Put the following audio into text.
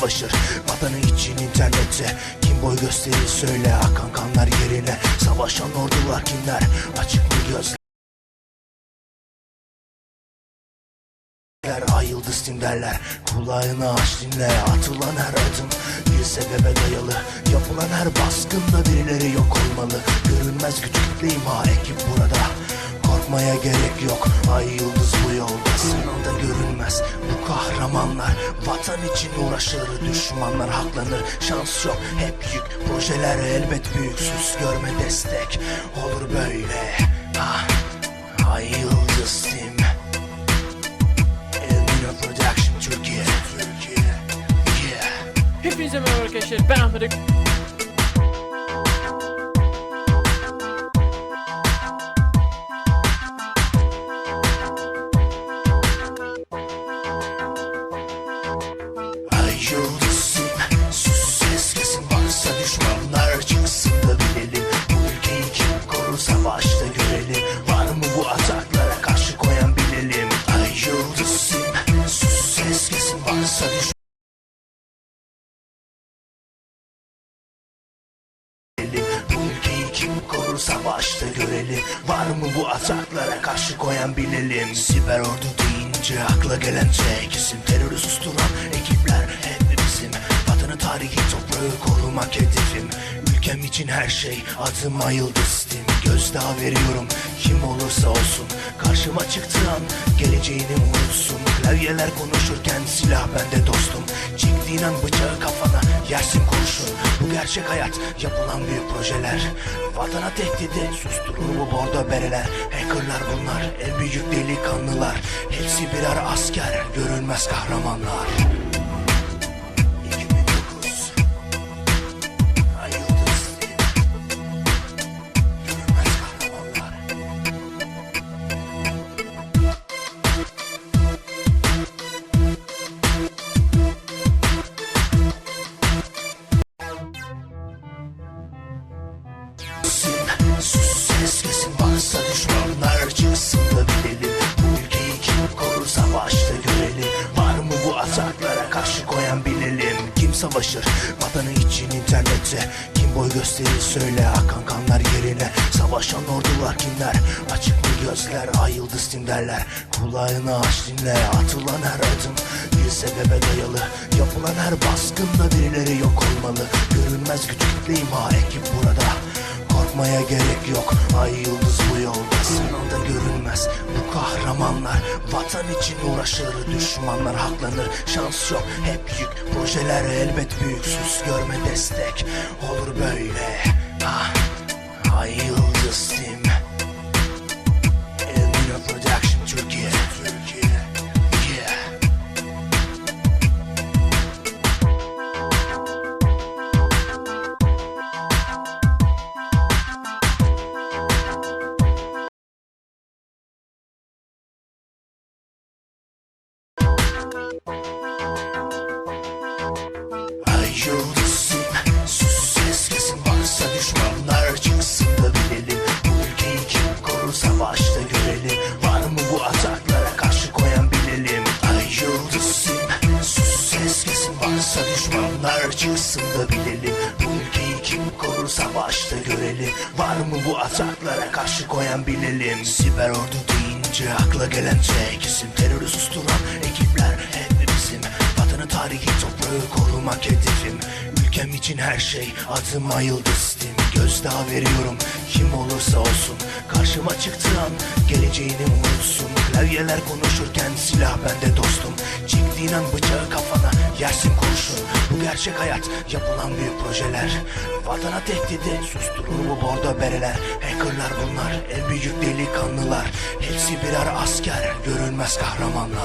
Savaşır vatanı için internette. Kim boy gösterir söyle akan kanlar yerine. Savaşan ordular kimler? Açık mı gözler Ay yıldız derler Kulağını aç dinle Atılan her adım Bir sebebe dayalı. Yapılan her baskında birileri yok olmalı. Görünmez güç kitle imha ekip burada. Korkmaya gerek yok Ay yıldız bu yolda. Sınavda görünmez. Bu kahramanlar Vatan için uğraşır Düşmanlar haklanır. Şans yok hep yük. Projeler elbet büyük Sus görme destek. Olur böyle. Ah. Ay yıldız tim. Elmina Production Türkiye. Türkiye. Yeah. Hepinize merhaba arkadaşlar ben Ahmet Bu ülkeyi kim korursa başta görelim Var mı bu ataklara karşı koyan bilelim? Siber ordu deyince akla gelen tek isim Terörü susturan ekipler hep bizim. Vatanı tarihi toprağı korumak hedefim Ülkem için her şey adıma yıldız tim Gözdağı veriyorum kim olursa olsun. Karşıma çıktığı an geleceğini unutsun. Klavyeler konuşurken silah bende dostum. Çektiğin an bıçağı kafana yersin kurşun. Bu gerçek hayat yapılan büyük projeler. Vatana tehdidi susturur bu bordo bereler. Hackerlar bunlar en büyük delikanlılar. Hepsi birer asker görünmez kahramanlar koyan bilelim Kim savaşır vatanı için internette. Kim boy gösterir söyle akan kanlar yerine. Savaşan ordular kimler? Açık mı gözler Ay yıldız tim derler. Kulağını aç dinle atılan her adım Bir sebebe dayalı. Yapılan her baskında birileri yok olmalı. Görünmez güç kitle imha ekip burada Vatan için uğraşır Düşmanlar haklanır. Şans yok hep yük. Projeler elbet büyük. Sus görme destek. Olur böyle. Ah. Ay yıldız tim başta görelim. Var mı bu ataklara karşı koyan bilelim. Siber ordu deyince akla gelen tek isim Terörü susturan ekipler hep bizim. Vatanı tarihi toprağı korumak hedefim. Ülkem için her şey adıma yıldızdım Gözdağı veriyorum. Kim olursa olsun Karşıma çıktığı an. Geleceğini unutsun. Klavyeler konuşurken silah bende dostum. Çektiğin an bıçağı kafana yersin kurşun. Bu gerçek hayat yapılan büyük projeler. Vatana tehdidi susturur bu bordo bereler. Hackerlar bunlar en büyük delikanlılar. Hepsi birer asker görünmez kahramanlar